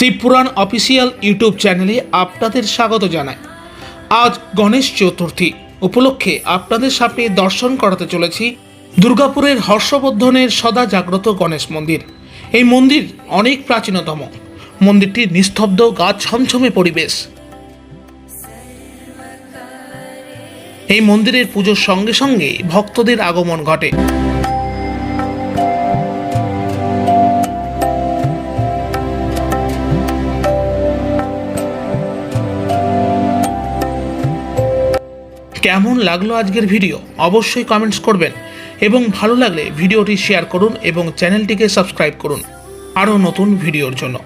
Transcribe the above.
Shiva Purana official YouTube চ্যানেলে আপনাদের স্বাগত জানাই। আজ গণেশ চতুর্থী। উপলক্ষে আপনাদের সামনে দর্শন করাতে চলেছি দুর্গাপুরের হর্ষবর্ধনের সদা জাগ্রত গণেশ মন্দির। এই মন্দির অনেক প্রাচীনতম। মন্দিরটি নিস্তব্ধ গাছ ছমছমে পরিবেশ। এই মন্দিরের পুজোর সঙ্গে সঙ্গে ভক্তদের আগমন ঘটে। কেমন লাগল আজকের ভিডিও অবশ্যই কমেন্টস করবেন এবং ভালো লাগলে ভিডিওটি শেয়ার করুন এবং চ্যানেলটিকে সাবস্ক্রাইব করুন। আরও নতুন ভিডিওর জন্য।